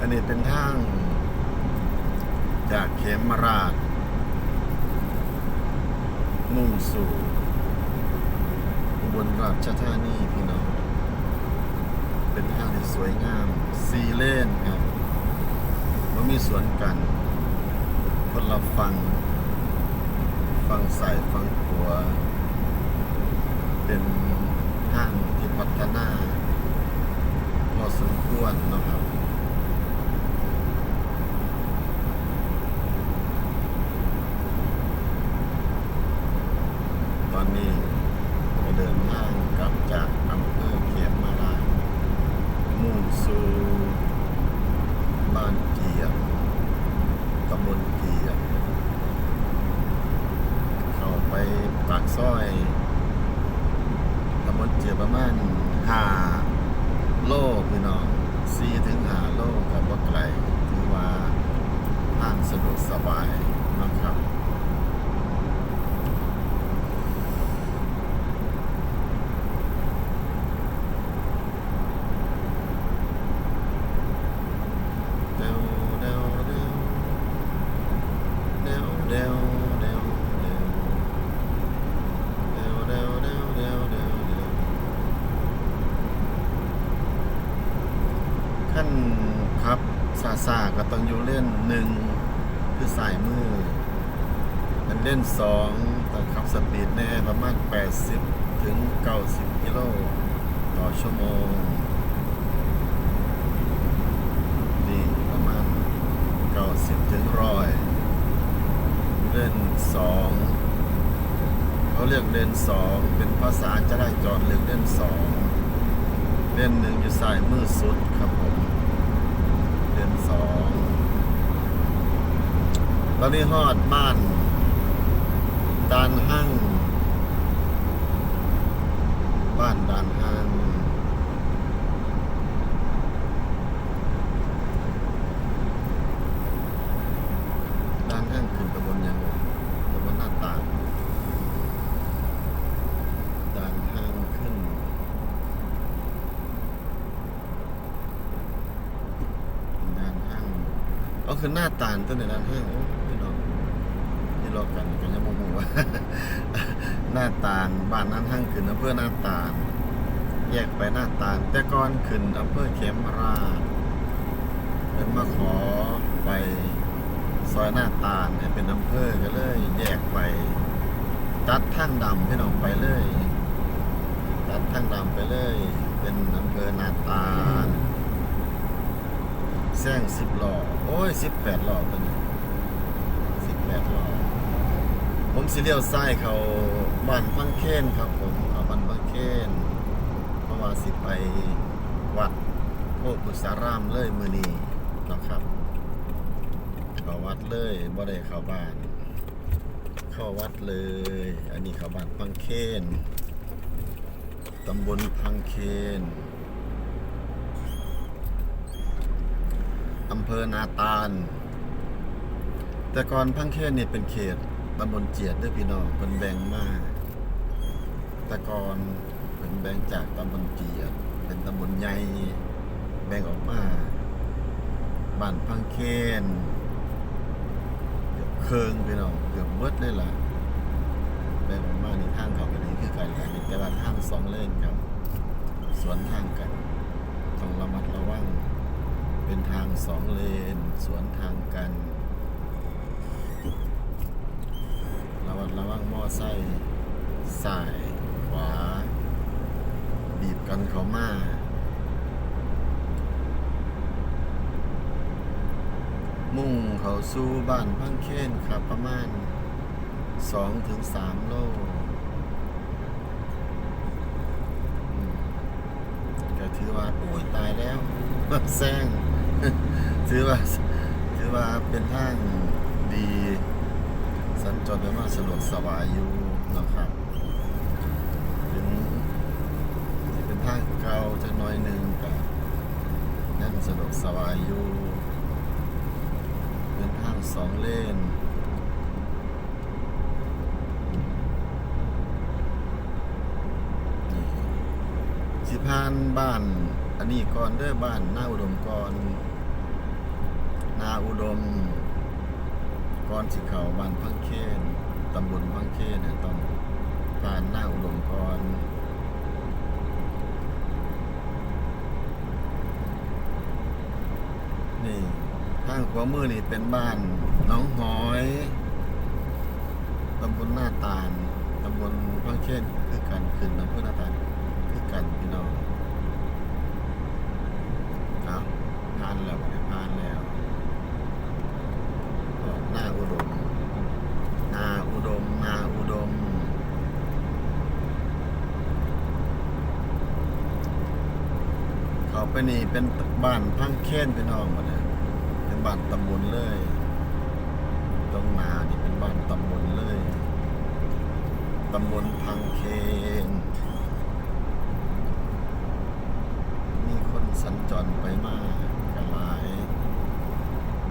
อันนี้เป็นทาง จากเขมราช มุ่งสู่อุบลราชธานีพี่น้อง เป็นทางที่สวยงามซีเลนครับมันมีสวนกันคนละฟังฟังใส่ฟังขัว เป็นห้างที่พัฒนา พอสมควรนะครับ ตอนนี้ก็เดินทางกลับจากอำเภอเขียมมาลายมุ่งสู่บ้านเกียรตำบลเกียรเข้าไปปากซอยตำบลเกียรประมาณห้าโลพี่น้องสี่ถึง ต้องอยู่เล่นหนึ่งคือสายมือ มันเล่นสองต้อขับสปีดแน่ประมาณ 80 ถึง 90 กิโลต่อชั่วโมง นี่ประมาณเก้าสิบถึงร้อยเล่นสองเขาเรียกเล่นสองเป็นภาษาจราจรเรียกเล่นสองเล่นหนึ่งอยู่ซ้ายมือสุดครับผมเล่นสอง ตอนนี้ฮอดบ้านดานห้างบ้านดานห้างดานข้างขึ้นตำบลยังตำบลหน้าต่างดานข้างขึ้นดานข้างเอาคือหน้าต่างตัวในด้านข้างโอ้พี่น้อง กันกันยังโมโหว่าหน้าต่างบ้านนั้นข้างขึ้นอำเภอหน้าต่าง แยกไปหน้าต่าง แต่ก่อนขึ้นอำเภอเขมราชเป็นมาขอไปซอยหน้าตาลเนี่ยเป็นอำเภอก็เลย แยกไป ตัดทางดำพี่น้องไปเลย ตัดทางดำไปเลย เป็นอำเภอนาตาลแซงสิบหล้อโอ้ยสิบแปดหล้อตัวนี้สิบแปดหล้อ สิเลี้ยวซ้ายเขาบ้านพังเค้นครับผมเอาบ้านพังเค้นเพราะว่าสิไปวัดโพธิพุทธารามเลยมือนีนะครับเข้าวัดเลยบ่ได้เข้าบ้าน เข้าวัดเลย อันนี้เข้าบ้านพังเคนตำบลพังเคนอำเภอนาตาล แต่ก่อนพังเคนนี่เป็นเขต ตำบลเจียดด้วยพี่น้องเป็นแบ่งมาแต่ก่อนเป็นแบ่งจากตำบลเจียด เป็นตำบลใหญ่แบ่งออกมาบ้านพังเคนเคืองพี่น้องเกือบเบิดเลยล่ะแบ่งออกมาในทางเขากันนี้คือกันแหละแต่ว่าทางสองเลนครับ สวนทางกันต้องระมัดระวัง เป็นทางสองเลน สวนทางกัน ระวังมอไซค์ซ้ายขวา บีบกันเขามามุ่งเขาสู่บ้านพังเคนครับประมาณสองถึงสามโลก็ถือว่าโอ้ยตายแล้วแซงถือว่า ถือว่าเป็นทางดี สัญจรไปมาสะดวกสบายอยู่นะครับถึงเป็นทางเก่าจะน้อยหนึ่งก็นั่นสะดวกสบายอยู่เป็นทางสองเลนนี่สิพานบ้าน อันนี้ก่อนเด้อบ้านหน้าอุดมก่อนนาอุดม ก่อนสิเขาบ้านพังเคนตำบลพังเคนเนี่ยต้องผ่านหน้าอุดมก่อนนี่ทางขวามือนี่เป็นบ้านน้องหอยตำบลหน้าตาลตำบลพังเคนคือกันขึ้นอำเภอหน้าตาลคือกันพี่น้องเอาผ่านแล้วเนี่ยผ่านแล้วออกหน้าอุดมหน้าอุดมหน้าอุดม เขา ไปนี่เป็นบ้านพังเคนพี่น้องหมดเลยเป็นบ้านตำบลเลย ตรงนานี่เป็นบ้านตำบลเลยตำบลพังเคนมีคนสัญจรไปมากันหลาย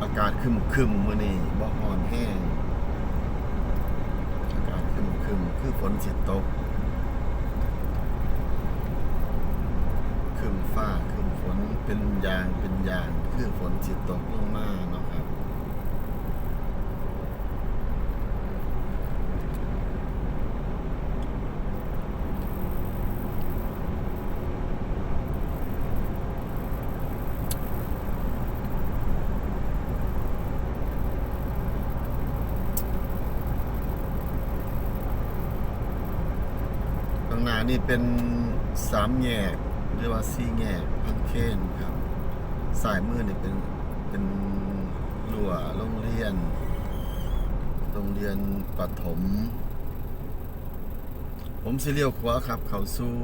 อากาศคึมคึมมื้อนี้บ่ฮ้อนแห้งอากาศคึมคึมคือฝนสิตก คึมฟ้าค เป็นยางเป็นยางคือฝนสิตกลงมาเนาะครับข้างหน้านี่เป็นสามแยก หรือว่าสี่แยกพังเคนครับสายมือนี่ยเป็นเป็นรั้วโรงเรียน โรงเรียนประถมผมสิเลี้ยวขวาครับ เขาสู่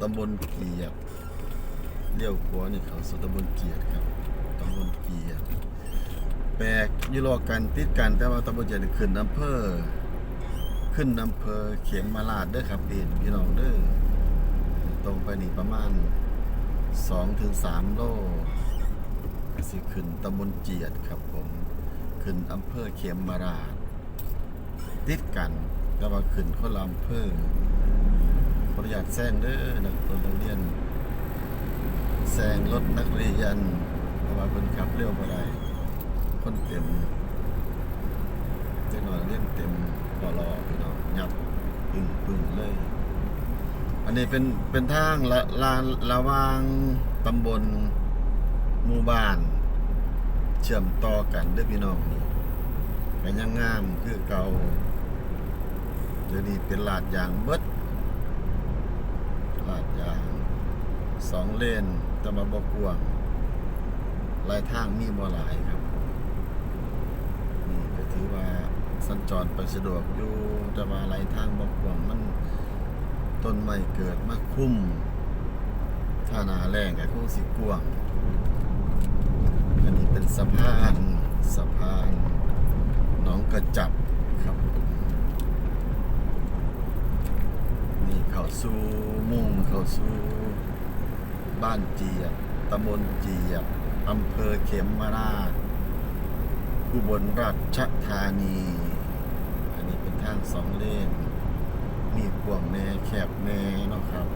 ตำบลเกียรติเลี้ยวขวานี่เขาสู่ตำบลเกียรติครับตำบลเกียรติแปลกยู่รอกันติดกันแต่ว่าตำบลเกียรติขึ้นอำเภอขึ้นอำเภอเขมมาลาดเด้อครับพี่พี่น้องเด้อ ตรงไปนี่ประมาณ2ถึง3โลสิขึ้นตำบลเจียดครับผม ขึ้นอำเภอเขมมาลาดติดกันแต่ว่าขึ้นคนลำเภอขออนุญาตแซงเด้อนักนักเรียนแซงรถนักเรียนเพราะว่าเพิ่นขับเร็วบ่ได้คนเต็มเจ๊หน่อยเล่นเต็มปลอพี่น้องยับปึ่งปึงเลย อันนี้เป็นเป็นทางละลานระว่างตำบลหมู่บ้าน เชื่อมต่อกันด้วยพี่น้องนี่ก็ยังงามคือเก่าเดี๋ยวนี้เป็นลาดยางเบิดลาดยางสองเลนแต่มาบกวางหลายทางมีบ่หลายครับนี่ก็ถือว่าสัญจรไปสะดวกอยู่แต่ว่าไหลทางบกกวางมัน ต้นไม้เกิดมาคุ้มถ้านาแรงก็คงสิกวางอันนี้เป็นสะพานสะพานหนองกระจับครับนี่เขาสู่มุ่งเขาสู่บ้านเจียบตำบลเจียบอำเภอเขมมาราชอุบลราชธานี อันนี้เป็นทางสองเลน มีกวางแน่แคบแน่เนาะครับ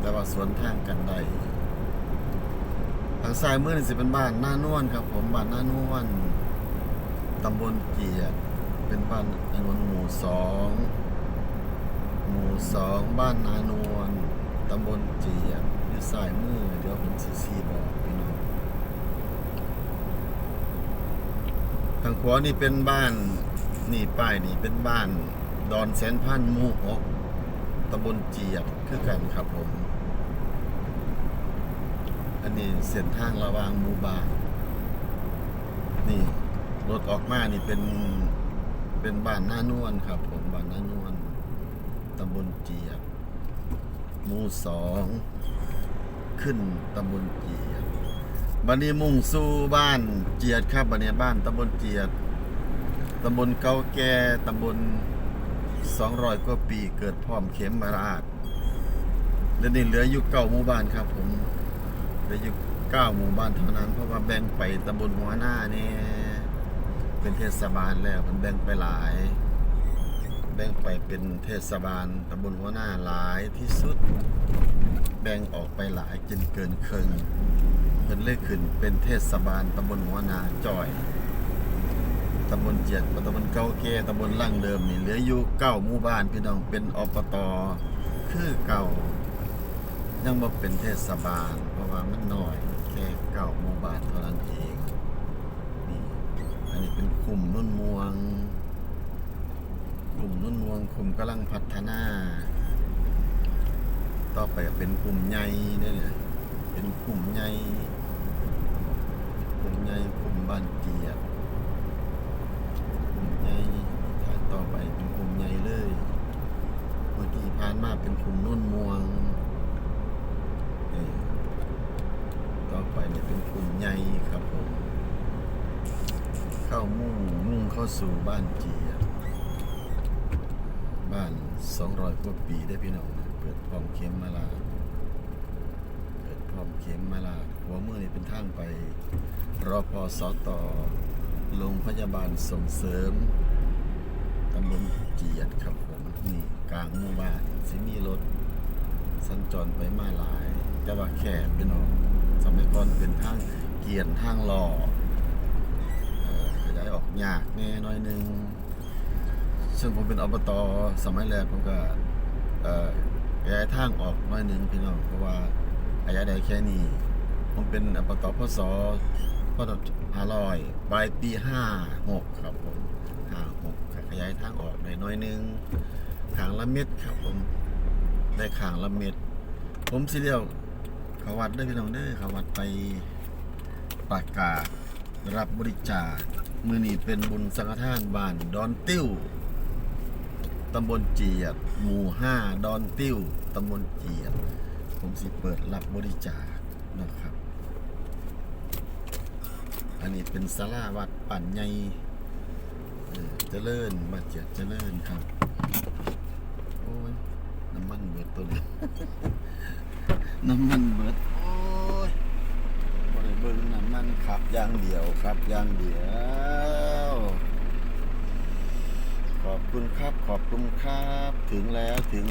แต่ว่าสวนทางกันได้ทางซ้ายมือนี่สิเป็นบ้านหน้านวลครับ ผมบ้านหน้านวลตำบลเกียรติเป็นบ้านอานนหมู่สองหมู่สองบ้านนานวลตำบลเจียรอยู่ซ้ายมือเดี๋ยวผมสิซีบอกพี่น้องทางขวานี่เป็นบ้านนี่ป้ายนี่เป็นบ้าน ดอนแสนพันมู่หกตำบลเจียบคือกันครับผม อันนี้เส้นทางระวางมูบานนี่รถออกมานี่เป็นเป็นบ้านหน้านวลครับผมบ้านหน้านวลตำบลเจียบหมู่สองขึ้นตำบลเจียบบันนี้มุ่งสู่บ้านเจียดครับบันนี้บ้านตำบลเจียดตำบลเกาแก่ตำบล สองร้อยกว่าปีเกิดพร้อมเข็มมาราชเดี๋ยวนี้เหลืออยู่เก้าหมู่บ้านครับ ผมเหลืออยู่เก้าหมู่บ้านเท่านั้น เพราะว่าแบ่งไปตำบลหัวหน้าเนี่ยเป็นเทศบาลแล้วมันแบ่งไปหลาย แบ่งไปเป็นเทศบาลตำบลหัวหน้าหลายที่สุด แบ่งออกไปหลายจนเกินครึ่งพิ่นเลยขึ้นเป็นเทศบาลตำบลหัวนาจอย ตำบลเจียดตำบลเก่าแก่ตำบลล่างเดิมนี่เหลืออยู่เก้าหมู่บ้านพี่น้องเป็นอบตคือเก่า ยังบ่เป็นเทศบาล เพราะว่ามันน้อยแค่เก้าหมู่บ้านเท่านั้นเองนี่อันนี้เป็นคุมนุ่นมวงกลุ่มนุ่นมวงคุมกำลังพัฒนา ต่อไปเป็นกลุ่มใหญ่เนี่ยเนี่ยเป็นกลุ่มใหญ่กลุ่มใหญ่กลุ่มบ้านเกียรติกลุ่ม ใหญ่ทางต่อไปเป็นกลุ่มใหญ่เลยเมื่อกี้ผ่านมาเป็นกลุ่มนุ่นมวงต่อไปเนี่ยเป็นกลุ่มใหญ่ครับผม เข้ามุ่งมุ่งเข้าสู่บ้านเกียบ้าน200กว่าปีได้พี่น้องเปิดพร้อมเข็มมาลาเปิดพร้อมเข็มมาลาหัวมือนี่เป็นทางไปรอพอสอตอ โรงพยาบาลส่งเสริมตำบลเกียรติครับผมนี่กลางหมู่บ้านสิมีรถ สัญจรไปมาหลาย แต่ว่าแค่พี่น้องสมัยก่อนเป็นทางเกียรติทางหล่อขยายออกยากแน่น้อยหนึง ซึ่งผมเป็นอบตสมัยแรกผมก็ขยายทางออกน้อยหนึงพี่น้องเพราะว่าขยายได้แค่นี้ผมเป็นอบตพศพศ ห้าร้อยปลายปีห้าหกครับผมห้าหกขยายทางออกได้น้อยนึงขางละเม็ดครับผม ได้ขางละเม็ด ผมสิเดียวขาวัดได้พี่น้องเด้อขาวัดไปประกาศรับบริจาคมือนี้เป็นบุญสังฆทานบ้านดอนติ้วตำบลเจียด หมู่ห้าดอนติ้วตำบลเจียด ผมสิเปิดรับบริจาคนะครับ อันนี้เป็นศาลาวัดปั่นใหญ่เออเจริญบาดเจ็ดเจริญครับ โอ้ย น้ำมันเบิดตัวนี้น้ำมันเบิด โอ้ยบริเบิงน้ำมันครับอย่างเดียวครับอย่างเดียว ขอบคุณครับ ขอบคุณครับ ถึงแล้วถึง